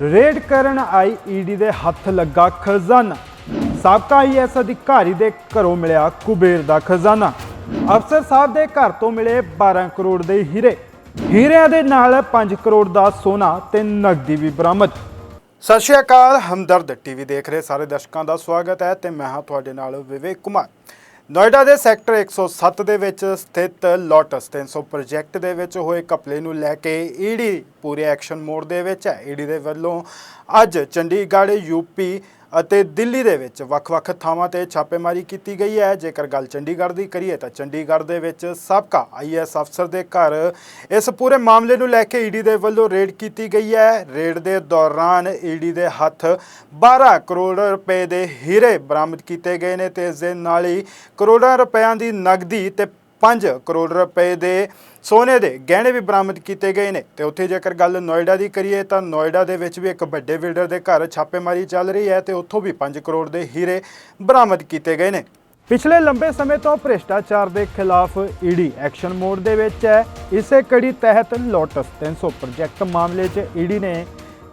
Raid ਕਰਨ ਆਈ ED ਦੇ ਹੱਥ ਲੱਗਾ ਖਜ਼ਾਨਾ। ਸਾਬਕਾ ਆਈਐਸ ਅਧਿਕਾਰੀ ਦੇ ਘਰੋਂ ਮਿਲਿਆ ਕੁਬੇਰ ਦਾ ਖਜ਼ਾਨਾ। ਅਫਸਰ ਸਾਹਿਬ ਦੇ ਘਰ ਤੋਂ ਮਿਲੇ 12 ਕਰੋੜ ਦੇ ਹੀਰੇ। ਹੀਰਿਆਂ ਦੇ ਨਾਲ 5 ਕਰੋੜ ਦਾ ਸੋਨਾ ਤੇ ਨਕਦੀ ਵੀ ਬਰਾਮਦ। ਸਤਿ ਸ਼੍ਰੀ ਅਕਾਲ, ਹਮਦਰਦ ਟੀਵੀ ਦੇਖ ਰਹੇ ਸਾਰੇ ਦਰਸ਼ਕਾਂ ਦਾ ਸਵਾਗਤ ਹੈ ਤੇ ਮੈਂ ਹਾਂ ਤੁਹਾਡੇ ਨਾਲ ਵਿਵੇਕ ਕੁਮਾਰ। ਨੋਇਡਾ ਦੇ ਸੈਕਟਰ 107 ਦੇ ਵਿੱਚ ਸਥਿਤ ਲੋਟਸ 300 ਪ੍ਰੋਜੈਕਟ ਦੇ ਵਿੱਚ ਹੋਏ ਘਪਲੇ ਨੂੰ ਲੈ ਕੇ ਈਡੀ ਪੂਰੇ ਐਕਸ਼ਨ ਮੋਡ ਦੇ ਵਿੱਚ ਹੈ। ਈਡੀ ਦੇ ਵੱਲੋਂ ਅੱਜ ਚੰਡੀਗੜ੍ਹ ਯੂਪੀ ਅਤੇ ਦਿੱਲੀ ਦੇ ਵਿੱਚ ਵੱਖ-ਵੱਖ ਥਾਵਾਂ ਤੇ ਛਾਪੇਮਾਰੀ ਕੀਤੀ ਗਈ ਹੈ। ਜੇਕਰ ਗੱਲ ਚੰਡੀਗੜ੍ਹ ਦੀ ਕਰੀਏ ਤਾਂ ਚੰਡੀਗੜ੍ਹ ਦੇ ਵਿੱਚ ਸਾਬਕਾ ਆਈਐਸ ਅਫਸਰ ਦੇ ਘਰ ਇਸ ਪੂਰੇ ਮਾਮਲੇ ਨੂੰ ਲੈ ਕੇ ਈਡੀ ਦੇ ਵੱਲੋਂ ਰੇਡ ਕੀਤੀ ਗਈ ਹੈ। ਰੇਡ ਦੇ ਦੌਰਾਨ ਈਡੀ ਦੇ ਹੱਥ 12 ਕਰੋੜ ਰੁਪਏ ਦੇ ਹੀਰੇ ਬਰਾਮਦ ਕੀਤੇ ਗਏ ਨੇ ਤੇ ਇਸ ਦੇ ਨਾਲ ਹੀ ਕਰੋੜਾਂ ਰੁਪਇਆਂ ਦੀ ਨਗਦੀ ਤੇ 5 ਕਰੋੜ ਰੁਪਏ ਦੇ ਸੋਨੇ ਦੇ ਗਹਿਣੇ ਵੀ ਬਰਾਮਦ ਕੀਤੇ ਗਏ ਨੇ। ਤੇ ਉੱਥੇ ਜੇਕਰ ਗੱਲ ਨੋਇਡਾ ਦੀ ਕਰੀਏ ਤਾਂ ਨੋਇਡਾ ਦੇ ਵਿੱਚ ਵੀ ਇੱਕ ਵੱਡੇ ਬਿਲਡਰ ਦੇ ਘਰ ਛਾਪੇਮਾਰੀ ਚੱਲ ਰਹੀ ਹੈ ਤੇ ਉੱਥੋਂ ਵੀ 5 ਕਰੋੜ ਦੇ ਹੀਰੇ ਬਰਾਮਦ ਕੀਤੇ ਗਏ ਨੇ। ਪਿਛਲੇ ਲੰਬੇ ਸਮੇਂ ਤੋਂ ਭ੍ਰਿਸ਼ਟਾਚਾਰ ਦੇ ਖਿਲਾਫ ਈਡੀ ਐਕਸ਼ਨ ਮੋਡ ਦੇ ਵਿੱਚ ਹੈ। ਇਸੇ ਕੜੀ ਤਹਿਤ ਲੋਟਸ 300 ਪ੍ਰੋਜੈਕਟ ਮਾਮਲੇ 'ਚ ਈਡੀ ਨੇ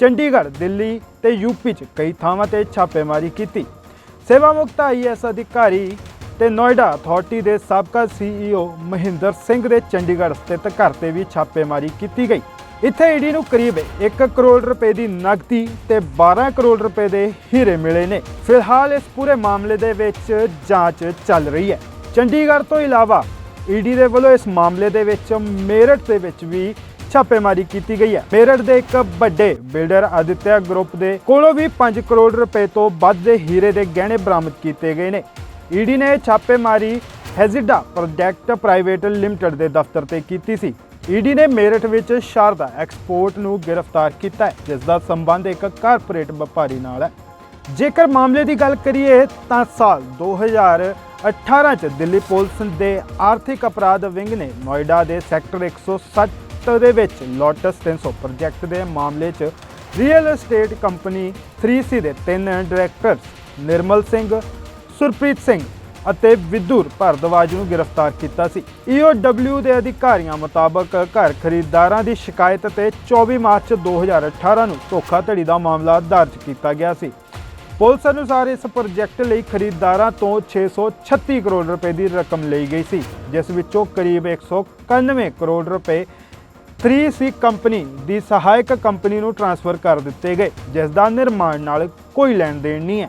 ਚੰਡੀਗੜ੍ਹ, ਦਿੱਲੀ ਤੇ ਯੂਪੀ 'ਚ ਕਈ ਥਾਵਾਂ ਤੇ ਛਾਪੇਮਾਰੀ ਕੀਤੀ। ਸੇਵਾ ਮੁਕਤ ਆਈਐਸ ਅਧਿਕਾਰੀ ਤੇ ਨੋਇਡਾ ਅਥਾਰਟੀ ਦੇ ਸਾਬਕਾ ਸੀਈਓ ਮਹਿੰਦਰ ਸਿੰਘ ਦੇ ਚੰਡੀਗੜ੍ਹ ਸਥਿਤ ਘਰ ਤੇ ਵੀ ਛਾਪੇਮਾਰੀ ਕੀਤੀ ਗਈ। ਇੱਥੇ ਈਡੀ ਨੂੰ ਕਰੀਬ 1 ਕਰੋੜ ਰੁਪਏ ਦੀ ਨਕਦੀ ਤੇ 12 ਕਰੋੜ ਰੁਪਏ ਦੇ ਹੀਰੇ ਮਿਲੇ ਨੇ। ਫਿਲਹਾਲ ਇਸ ਪੂਰੇ ਮਾਮਲੇ ਦੇ ਵਿੱਚ ਜਾਂਚ ਚੱਲ ਰਹੀ ਹੈ। ਚੰਡੀਗੜ੍ਹ ਤੋਂ ਇਲਾਵਾ ਈਡੀ ਦੇ ਵੱਲੋਂ ਇਸ ਮਾਮਲੇ ਦੇ ਵਿੱਚ ਮੇਰਠ ਦੇ ਵਿੱਚ ਵੀ ਛਾਪੇਮਾਰੀ ਕੀਤੀ ਗਈ ਹੈ। ਮੇਰਠ ਦੇ ਇੱਕ ਵੱਡੇ ਬਿਲਡਰ ਆਦਿਤਿਆ ਗਰੁੱਪ ਦੇ ਕੋਲੋਂ ਵੀ 5 ਕਰੋੜ ਰੁਪਏ ਤੋਂ ਵੱਧ ਦੇ ਹੀਰੇ ਦੇ ਗਹਿਣੇ ਬਰਾਮਦ ਕੀਤੇ ਗਏ ਨੇ। ਈਡੀ ਨੇ ਛਾਪੇਮਾਰੀ ਹੈਜ਼ਿਡਾ ਪ੍ਰੋਜੈਕਟ ਪ੍ਰਾਈਵੇਟ ਲਿਮਟਿਡ ਦੇ ਦਫ਼ਤਰ ਤੇ ਕੀਤੀ ਸੀ। ਈਡੀ ਨੇ ਮੇਰਠ ਵਿੱਚ ਸ਼ਾਰਦਾ ਐਕਸਪੋਰਟ ਨੂੰ ਗ੍ਰਿਫਤਾਰ ਕੀਤਾ ਹੈ, ਜਿਸ ਦਾ ਸੰਬੰਧ ਇੱਕ ਕਾਰਪੋਰੇਟ ਵਪਾਰੀ ਨਾਲ ਹੈ। ਜੇਕਰ ਮਾਮਲੇ ਦੀ ਗੱਲ ਕਰੀਏ, ਤਾਂ ਸਾਲ 2018 ਚ ਦਿੱਲੀ ਪੁਲਿਸ ਦੇ ਆਰਥਿਕ ਅਪਰਾਧ ਵਿੰਗ ਨੇ ਨੋਇਡਾ ਦੇ ਸੈਕਟਰ 107 ਦੇ ਵਿੱਚ ਲੋਟਸ 300 ਪ੍ਰੋਜੈਕਟ ਦੇ ਮਾਮਲੇ 'ਚ ਰੀਅਲ ਏਸਟੇਟ ਕੰਪਨੀ 3C ਦੇ ਤਿੰਨ ਡਾਇਰੈਕਟਰ ਨਿਰਮਲ ਸਿੰਘ ਸੁਰਪ੍ਰੀਤ ਸਿੰਘ ਅਤੇ ਵਿਦੁਰ ਭਾਰਦਵਾਜ ਨੂੰ ਗ੍ਰਿਫਤਾਰ ਕੀਤਾ ਸੀ। EOW ਦੇ ਅਧਿਕਾਰੀਆਂ ਮੁਤਾਬਕ ਘਰ ਖਰੀਦਦਾਰਾਂ ਦੀ ਸ਼ਿਕਾਇਤ ਤੇ 24 ਮਾਰਚ 2018 ਨੂੰ ਧੋਖਾਧੜੀ ਦਾ ਮਾਮਲਾ ਦਰਜ ਕੀਤਾ ਗਿਆ ਸੀ। ਪੁਲਿਸ ਅਨੁਸਾਰ ਇਸ ਪ੍ਰੋਜੈਕਟ ਲਈ ਖਰੀਦਦਾਰਾਂ ਤੋਂ 636 ਕਰੋੜ ਰੁਪਏ ਦੀ ਰਕਮ ਲਈ ਗਈ ਸੀ, ਜਿਸ ਵਿੱਚੋਂ ਕਰੀਬ 191 ਕਰੋੜ ਰੁਪਏ 3C ਕੰਪਨੀ ਦੀ ਸਹਾਇਕ ਕੰਪਨੀ ਨੂੰ ਟ੍ਰਾਂਸਫਰ ਕਰ ਦਿੱਤੇ ਗਏ, ਜਿਸ ਦਾ ਨਿਰਮਾਣ ਨਾਲ ਕੋਈ ਲੈਣ ਦੇਣ ਨਹੀਂ ਹੈ।